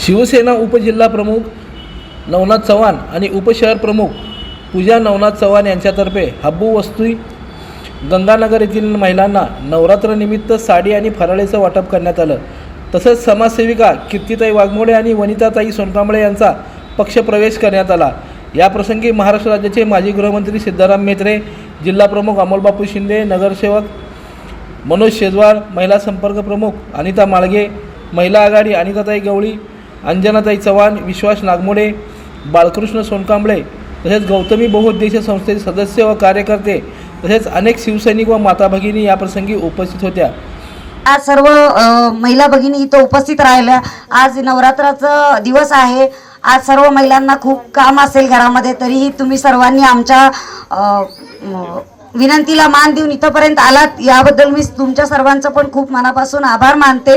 शिवसेना उपजिल्हा प्रमुख नवनाथ चव्हाण आणि उपशहर प्रमुख पूजा नवनाथ चव्हाण यांच्यातर्फे हब्बू वस्तू गंगानगर येथील महिलांना नवरात्रनिमित्त साडी आणि फराळेचं वाटप करण्यात आलं. तसंच समाजसेविका कीर्तिताई वाघमोडे आणि वनिताताई सोनकांबळे यांचा पक्षप्रवेश करण्यात आला. याप्रसंगी महाराष्ट्र राज्याचे माजी गृहमंत्री सिद्धाराम म्हेत्रे जिल्हाप्रमुख अमोलबापू शिंदे नगरसेवक मनोज शेजवार महिला संपर्क प्रमुख अनिता माळगे महिला आघाडी अनिताताई गवळी अंजनाताई चव्हाण विश्वास नागमोडे बाळकृष्ण सोनकांबळे तसेच गौतमी बहुउद्देशीय संस्थेचे सदस्य व कार्यकर्ते तसेच अनेक शिवसैनिक व माता भगिनी याप्रसंगी उपस्थित होत्या. आज सर्व महिला भगिनी इथं उपस्थित राहिल्या. आज नवरात्राचा दिवस आहे. आज सर्व महिलांना खूप काम असेल घरामध्ये तरीही तुम्ही सर्वांनी आमच्या विनंतीला मान देऊन इथंपर्यंत आलात. याबद्दल मी तुमच्या सर्वांचं पण खूप मनापासून आभार मानते.